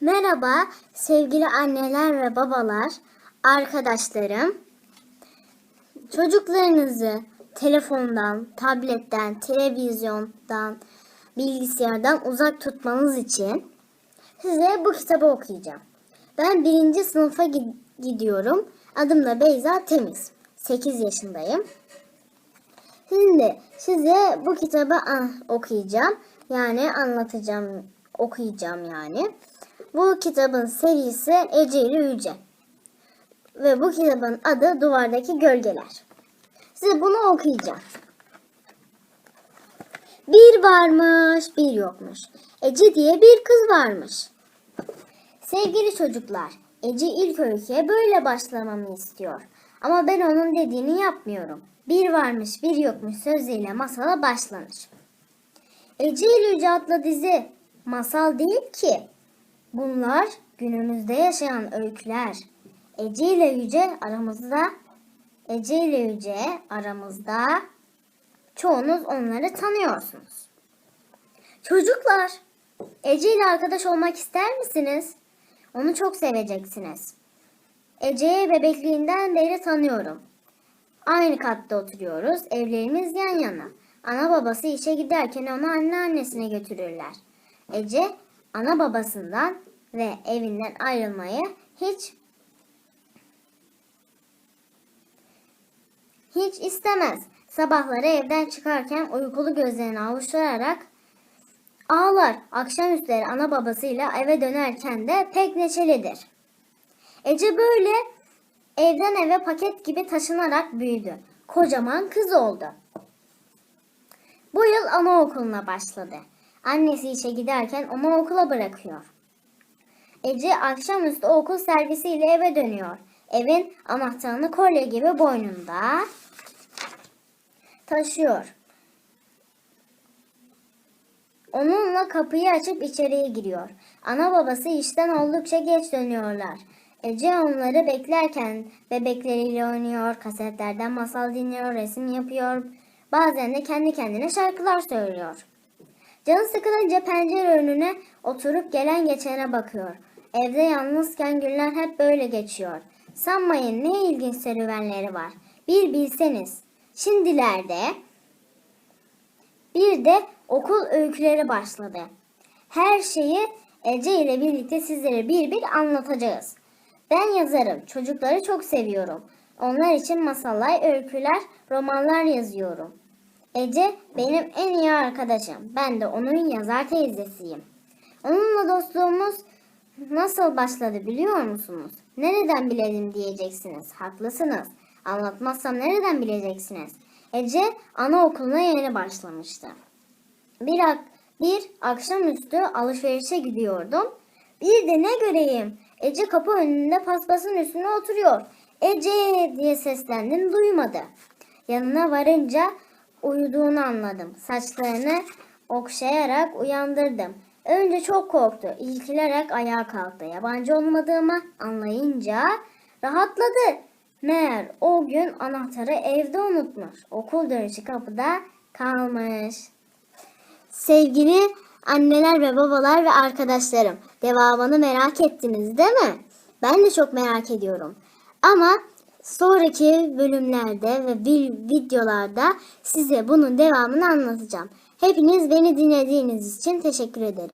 Merhaba sevgili anneler ve babalar, arkadaşlarım. Çocuklarınızı telefondan, tabletten, televizyondan, bilgisayardan uzak tutmanız için size bu kitabı okuyacağım. Ben birinci sınıfa gi- gidiyorum. Adım da Beyza Temiz. 8 yaşındayım. Şimdi size bu kitabı ah, okuyacağım. Yani anlatacağım, okuyacağım yani. Bu kitabın serisi Ece ile Yüce. Ve bu kitabın adı Duvardaki Gölgeler. Size bunu okuyacağım. Bir varmış, bir yokmuş. Ece diye bir kız varmış. Sevgili çocuklar, Ece ilk öyküye böyle başlamamı istiyor. Ama ben onun dediğini yapmıyorum. Bir varmış bir yokmuş sözüyle masala başlanır. Ece ile Yüce adlı dizi masal değil ki. Bunlar günümüzde yaşayan öyküler. Ece ile Yüce aramızda Ece ile Yüce aramızda çoğunuz onları tanıyorsunuz. Çocuklar, Ece ile arkadaş olmak ister misiniz? Onu çok seveceksiniz. Ece'yi bebekliğinden beri tanıyorum. Aynı katta oturuyoruz, evlerimiz yan yana. Ana babası işe giderken onu anneannesine götürürler. Ece ana babasından ve evinden ayrılmayı hiç hiç istemez. Sabahları evden çıkarken uykulu gözlerini avuçlayarak ağlar. Akşamüstleri ana babasıyla eve dönerken de pek neşelidir. Ece böyle evden eve paket gibi taşınarak büyüdü. Kocaman kız oldu. Bu yıl anaokuluna başladı. Annesi işe giderken onu okula bırakıyor. Ece akşamüstü okul servisiyle eve dönüyor. Evin anahtarını kolye gibi boynunda taşıyor. Onunla kapıyı açıp içeriye giriyor. Ana babası işten oldukça geç dönüyorlar. Ece onları beklerken bebekleriyle oynuyor, kasetlerden masal dinliyor, resim yapıyor. Bazen de kendi kendine şarkılar söylüyor. Canı sıkılınca pencere önüne oturup gelen geçene bakıyor. Evde yalnızken günler hep böyle geçiyor. Sanmayın ne ilginç serüvenleri var. Bir bilseniz. Şimdilerde bir de okul öyküleri başladı. Her şeyi Ece ile birlikte sizlere bir bir anlatacağız. Ben yazarım. Çocukları çok seviyorum. Onlar için masallar, öyküler, romanlar yazıyorum. Ece benim en iyi arkadaşım. Ben de onun yazar teyzesiyim. Onunla dostluğumuz nasıl başladı biliyor musunuz? Nereden bilelim diyeceksiniz. Haklısınız. Anlatmazsam nereden bileceksiniz? Ece anaokuluna yeni başlamıştı. Bir, ak- bir akşamüstü alışverişe gidiyordum. Bir de ne göreyim? Ece kapı önünde paspasın üstüne oturuyor. Ece diye seslendim duymadı. Yanına varınca uyuduğunu anladım. Saçlarını okşayarak uyandırdım. Önce çok korktu. İlkilerek ayağa kalktı. Yabancı olmadığımı anlayınca rahatladı. Meğer o gün anahtarı evde unutmuş. Okul dönüşü kapıda kalmış. Sevgili anneler ve babalar ve arkadaşlarım, devamını merak ettiniz değil mi? Ben de çok merak ediyorum. Ama sonraki bölümlerde ve vi- videolarda size bunun devamını anlatacağım. Hepiniz beni dinlediğiniz için teşekkür ederim.